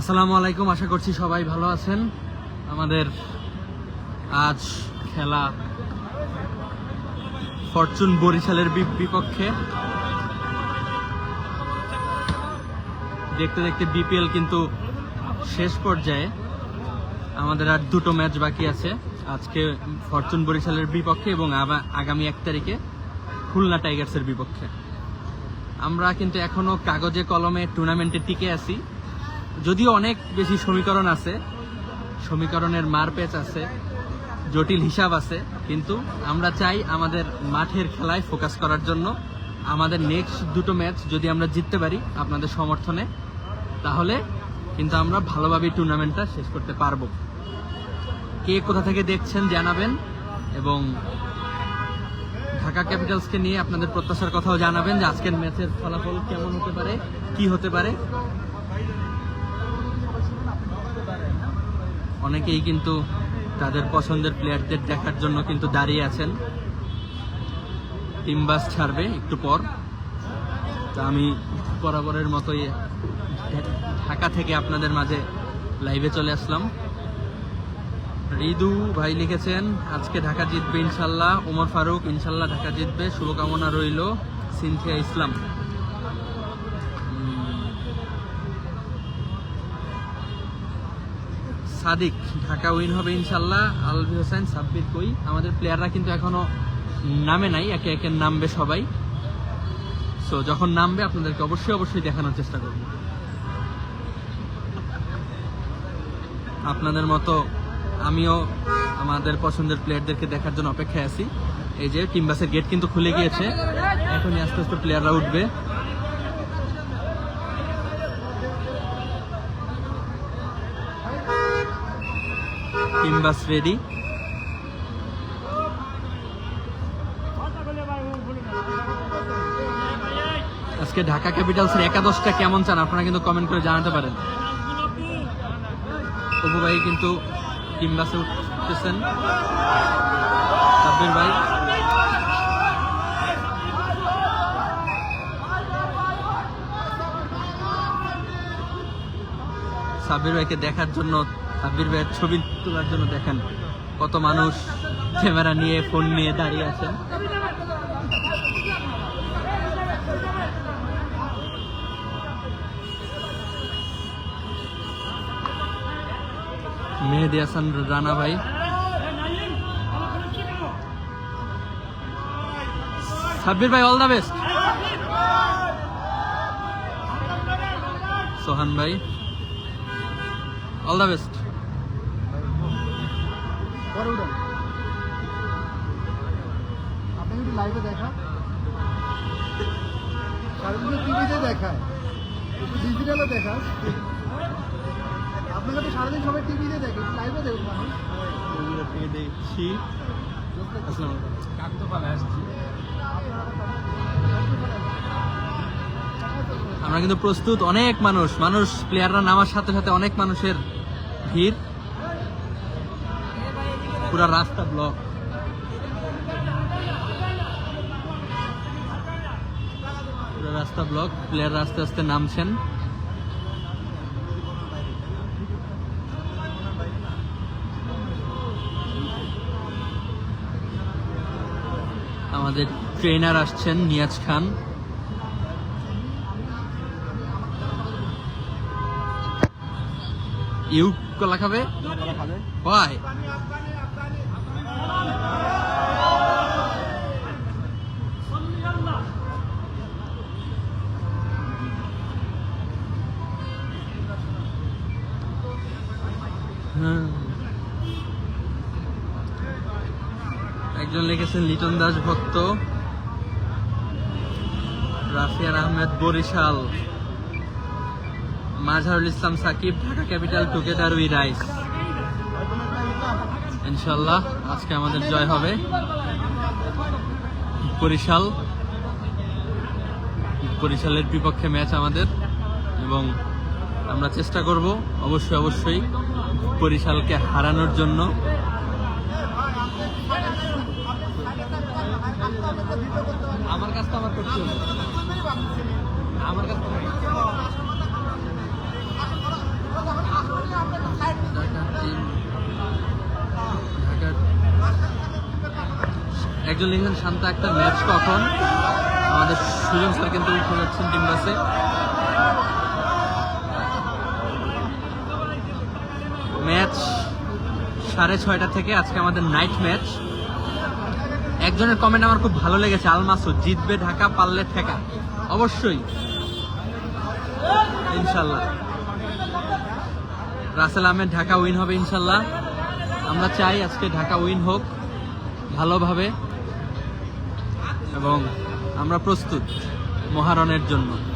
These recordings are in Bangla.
আসসালামু আলাইকুম, আশা করছি সবাই ভালো আছেন। আমাদের আজ খেলা ফরচুন বরিশালের বিপক্ষে। দেখতে দেখতে বিপিএল কিন্তু শেষ পর্যায়ে আমাদের আর দুটো ম্যাচ বাকি আছে। আজকে ফরচুন বরিশালের বিপক্ষে এবং আগামী এক তারিখে খুলনা টাইগার্সের বিপক্ষে। আমরা কিন্তু এখনও কাগজে কলমে টুর্নামেন্টে টিকে আছি। যদিও অনেক বেশি সমীকরণ আছে, সমীকরণের মারপেচ আছে, জটিল হিসাব আছে, কিন্তু আমরা চাই আমাদের মাঠের খেলায় ফোকাস করার জন্য। আমাদের নেক্সট দুটো ম্যাচ যদি আমরা জিততে পারি আপনাদের সমর্থনে, তাহলে কিন্তু আমরা ভালোভাবে টুর্নামেন্টটা শেষ করতে পারব। কে কোথা থেকে দেখছেন জানাবেন, এবং ঢাকা ক্যাপিটালসকে নিয়ে আপনাদের প্রত্যাশার কথাও জানাবেন যে আজকের ম্যাচের ফলাফল কেমন হতে পারে, কি হতে পারে। অনেকেই কিন্তু তাদের পছন্দের প্লেয়ারদের দেখার জন্য কিন্তু দাঁড়িয়ে আছেন। টিম বাস ছাড়বে একটু পর। তা আমি বরাবরের মতোই ঢাকা থেকে আপনাদের মাঝে লাইভে চলে আসলাম। রিদু ভাই লিখেছেন, আজকে ঢাকা জিতবে ইনশাল্লাহ। ওমর ফারুক, ইনশাল্লাহ ঢাকা জিতবে। শুভকামনা রইল সিনথিয়া ইসলাম। সাদিক, ঢাকা উইন হবে ইনশাল্লাহ আলভি হোসেন, সাব্বির কই। আমাদের প্লেয়াররা কিন্তু এখনও নামে নাই, একে একে নামবে সবাই। সো যখন নামবে, আপনাদেরকে অবশ্যই অবশ্যই দেখানোর চেষ্টা করব। আপনাদের মতো আমিও আমাদের পছন্দের প্লেয়ারদেরকে দেখার জন্য অপেক্ষায় আছি। এই যে টিম বাসের গেট কিন্তু খুলে গিয়েছে। এখনই আস্তে আস্তে প্লেয়াররা উঠবে। টিম বাস রেডি আজকে ঢাকা ক্যাপিটালসের একাদশটা কেমন চান? আপনারা কিন্তু কমেন্ট করে জানাতে পারেন। অপু ভাই কিন্তু টিম বাসে উঠতেছেন। সাব্বির ভাই। সাব্বির ভাইকে দেখার জন্য সাব্বির ভাইয়ের ছবি তোলার জন্য দেখেন কত মানুষ ক্যামেরা নিয়ে ফোন নিয়ে দাঁড়িয়ে আছেন মেহেদি হাসান, রানা ভাই। সাব্বির ভাই অল দ্য বেস্ট সোহান ভাই। অল দ্য বেস্ট পরে উঠেন। আপনি যদি লাইভে দেখা সারাদিন টিভিতে দেখায় একটু ডিজিটালে দেখা আপনাকে তো সারাদিন সবাই টিভিতে দেখে লাইভে দেখুন মানুষ দেখছি। আমরা কিন্তু প্রস্তুত অনেক মানুষ। মানুষ প্লেয়াররা নামার সাথে সাথে অনেক মানুষের ভিড়। পুরা রাস্তা ব্লক পুরো রাস্তা ব্লক প্লেয়াররা আস্তে আস্তে নামছেন আমাদের ট্রেনার আসছেন নিয়াজ খান ইউ কলা খাবে? হ্যাঁ। একজন লিখেছেন লিটন দাস ভক্ত, রাফিয়ার Ahmed Barishal Mazharul Islam Sakib, Dhaka capital together we rise. ইনশাল্লাহ আজকে আমাদের জয় হবে। বরিশাল, বরিশালের বিপক্ষে ম্যাচ আমাদের এবং আমরা চেষ্টা করব, অবশ্যই অবশ্যই বরিশালকে হারানোর জন্য। আমার কাছ তো আমার করছি আমার কাছ একজন লিখেন শান্ত একটা ম্যাচ কখন? আমাদের সুজন স্যার কিন্তু উঠে যাচ্ছেন টিম বাসে ম্যাচ সাড়ে ছয়টা থেকে আজকে আমাদের নাইট ম্যাচ একজনের কমেন্ট আমার খুব ভালো লেগেছে আলমাসুদ জিতবে ঢাকা, পারলে ঠেকা। অবশ্যই। ইনশাল্লাহ। রাসেল আহমেদ, ঢাকা উইন হবে ইনশাল্লাহ। আমরা চাই আজকে ঢাকা উইন হোক, ভালোভাবে। এবং আমরা প্রস্তুত মহারণের জন্য।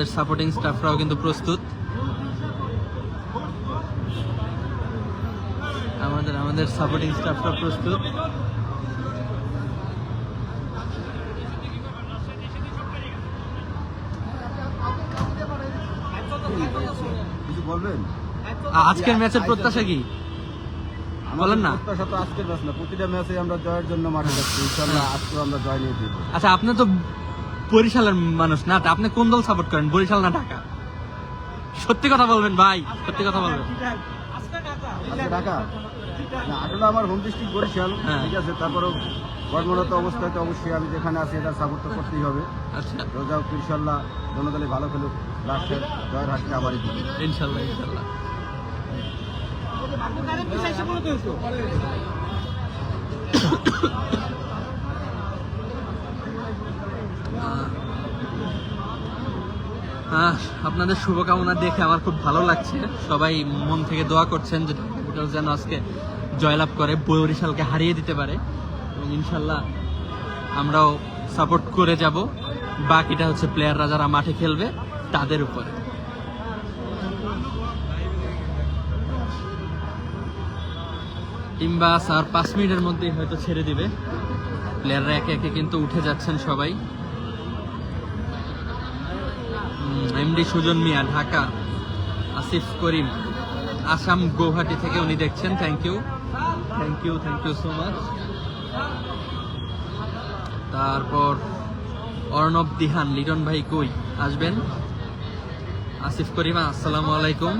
আমাদের সাপোর্টিং স্টাফরাও কিন্তু প্রস্তুত। আমাদের আমাদের সাপোর্টিং স্টাফরা প্রস্তুত। বলবেন? আজকের ম্যাচের প্রত্যাশা কি? বলেন না। প্রত্যাশা তো আজকের ম্যাচ না প্রতিটা ম্যাচে আমরা জয়ের জন্য মাঠে যাচ্ছি। ইনশাল্লাহ আজকেও আমরা জয় নিয়ে দিব আচ্ছা আপনি তো বরিশালের মানুষ না তা আপনি কোন দল সাপোর্ট করেন? বরিশাল না ঢাকা? সত্যি কথা বলবেন ভাই সত্যি কথা বলবেন। আজকে ঢাকা। না আসলে আমার হোম ডিস্ট্রিক্ট বরিশাল হ্যাঁ। ঠিক আছে তারপরেও কর্মরত অবস্থায় তো অবশ্যই আমি যেখানে আছি এটা সাপোর্ট তো করতেই হবে। আচ্ছা। রোজা ইনশাল্লাহ দলে ভালো খেলুক লাস্টে জয়ের দিব। ইনশাল্লাহ আপনাদের শুভকামনা দেখে আমার খুব ভালো লাগছে। সবাই মন থেকে দোয়া করছেন যে ক্যাপিটালস যেন আজকে জয়লাভ করে বরিশালকে হারিয়ে দিতে পারে। এবং ইনশাল্লাহ আমরাও সাপোর্ট করে যাব। বাকিটা হচ্ছে প্লেয়াররা যারা মাঠে খেলবে, তাদের উপরে। কিংবা স্যার পাঁচ মিনিটের মধ্যেই হয়তো ছেড়ে দিবে। প্লেয়াররা একে একে কিন্তু উঠে যাচ্ছেন সবাই। এমডি সুজন মিয়া, ঢাকা, আসিফ করিম, আসাম গৌহাটি থেকে উনি দেখছেন। Thank you thank you thank you so much তারপর অর্ণব দিহান, লিটন ভাই কই? আসবেন? আসিফ করিম, আসসালামু আলাইকুম।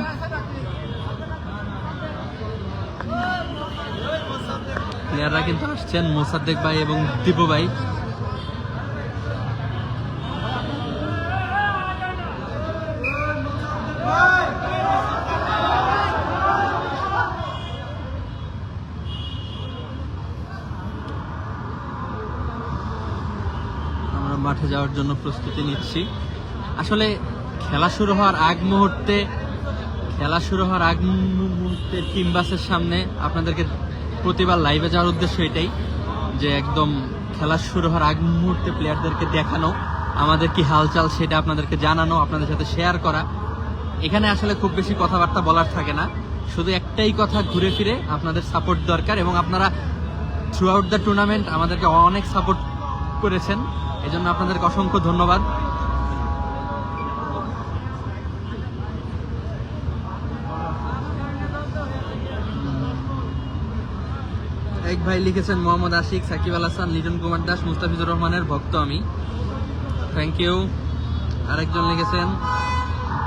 প্লেয়াররা কিন্তু আসছেন, মোসাদ্দেক ভাই এবং দীপু ভাই আমরা মাঠে যাওয়ার জন্য প্রস্তুতি নিচ্ছি। আসলে খেলা শুরু হওয়ার আগ মুহূর্তে, খেলা শুরু হওয়ার আগ মুহূর্তে টিম বাসের সামনে আপনাদেরকে প্রতিবার লাইভে যাওয়ার উদ্দেশ্য এটাই যে একদম খেলা শুরু হওয়ার আগ মুহূর্তে প্লেয়ারদেরকে দেখানো, আমাদের কি হালচাল সেটা আপনাদেরকে জানানো, আপনাদের সাথে শেয়ার করা। এখানে আসলে খুব বেশি কথাবার্তা বলার থাকে না। শুধু একটাই কথা, ঘুরে ফিরে আপনাদের সাপোর্ট দরকার এবং আপনারা থ্রু আউট দ্য টুর্নামেন্ট আমাদেরকে অনেক সাপোর্ট করেছেন। এজন্য আপনাদেরকে অসংখ্য ধন্যবাদ। এক ভাই লিখেছেন, মোহাম্মদ আশিক, সাকিব আল হাসান, লিটন কুমার দাস, মুস্তাফিজুর রহমানের ভক্ত আমি। থ্যাংক ইউ আরেকজন লিখেছেন,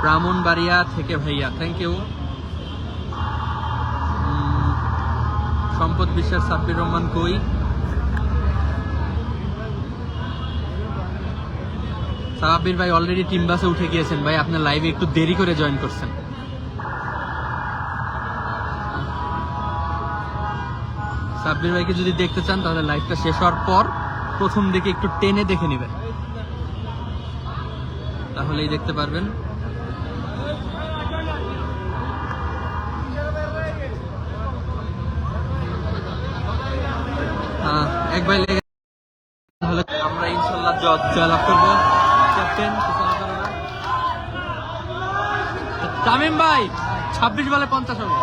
ব্রাহ্মণ ব্রাহ্মণবাড়িয়া থেকে ভাইয়া। থ্যাংক ইউ সম্পদ বিশ্বাস সাব্বির রহমান কই? সাব্বির ভাই অলরেডি টিম বাসে উঠে গিয়েছেন। ভাই আপনার লাইভে একটু দেরি করে জয়েন করছেন। সাব্বির ভাইকে যদি দেখতে চান তাহলে লাইভটা শেষ হওয়ার পর প্রথম দিকে একটু টেনে দেখে নেবেন। তাহলেই দেখতে পারবেন। আহ, এক তাহলে আমরা ইনশাল্লাহ জয় জয়লাভ করব। তামিম ভাই, ছাব্বিশ বলে পঞ্চাশ হবে।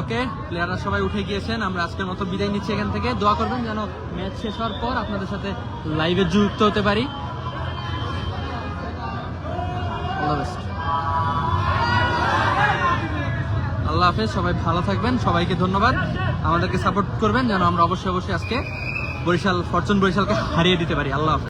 ওকে প্লেয়াররা সবাই উঠে গিয়েছেন। আমরা আজকের মতো বিদায় নিচ্ছি এখান থেকে। দোয়া করবেন যেন ম্যাচ শেষ হওয়ার পর আপনাদের সাথে লাইভে যুক্ত হতে পারি। দ্য বেস্ট আল্লাহ হাফেজ, সবাই ভালো থাকবেন, সবাইকে ধন্যবাদ। আমাদেরকে সাপোর্ট করবেন যেন আমরা অবশ্যই অবশ্যই আজকে বরিশাল, ফরচুন বরিশালকে হারিয়ে দিতে পারি। আল্লাহ হাফেজ।